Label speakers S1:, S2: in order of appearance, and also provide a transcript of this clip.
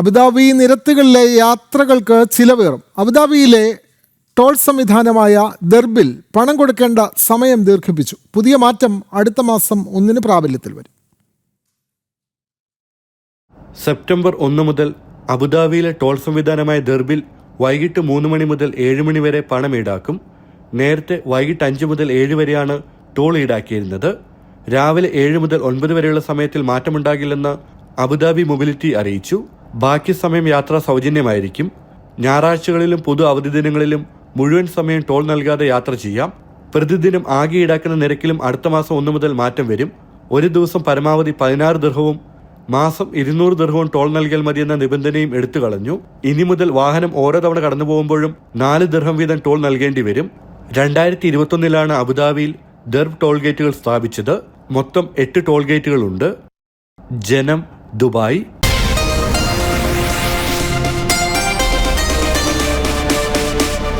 S1: Abu Dhabi നിരത്തുകളിലെ യാത്രകൾക്ക് ചിലവേറും. അബുദാബിയിലെ toll സംവിധാനമായ ദർബിൽ പണം കൊടുക്കേണ്ട സമയം ദീർഘിപ്പിച്ചു. പുതിയ മാറ്റം അടുത്ത മാസം ഒന്നിന് പ്രാബല്യത്തിൽ വരും.
S2: സെപ്റ്റംബർ ഒന്ന് മുതൽ അബുദാബിയിലെ ടോൾ സംവിധാനമായ ദർബിൽ വൈകിട്ട് മൂന്ന് മണി മുതൽ ഏഴ് മണി വരെ പണം ഈടാക്കും. നേരത്തെ വൈകിട്ട് അഞ്ച് മുതൽ ഏഴ് വരെയാണ് ടോൾ ഈടാക്കിയിരുന്നത്. രാവിലെ ഏഴ് മുതൽ ഒൻപത് വരെയുള്ള സമയത്തിൽ മാറ്റമുണ്ടാകില്ലെന്ന് അബുദാബി മൊബിലിറ്റി അറിയിച്ചു. ബാക്കി സമയം യാത്ര സൗജന്യമായിരിക്കും. ഞായറാഴ്ചകളിലും പൊതു അവധി ദിനങ്ങളിലും മുഴുവൻ സമയം ടോൾ നൽകാതെ യാത്ര ചെയ്യാം. പ്രതിദിനം ആകെ ഈടാക്കുന്ന നിരക്കിലും അടുത്ത മാസം ഒന്നു മുതൽ മാറ്റം വരും. ഒരു ദിവസം പരമാവധി പതിനാറ് ദൃഹവും മാസം ഇരുന്നൂറ് ദൃഹവും ടോൾ നൽകിയാൽ മതിയെന്ന നിബന്ധനയും എടുത്തു കളഞ്ഞു. ഇനി മുതൽ വാഹനം ഓരോ തവണ കടന്നു പോകുമ്പോഴും നാല് ദൃഹം വീതം ടോൾ നൽകേണ്ടി വരും. രണ്ടായിരത്തി ഇരുപത്തൊന്നിലാണ് അബുദാബിയിൽ ദർബ് ടോൾ ഗേറ്റുകൾ സ്ഥാപിച്ചത്. മൊത്തം എട്ട് ടോൾ ഗേറ്റുകളുണ്ട്. ജനം ദുബായ്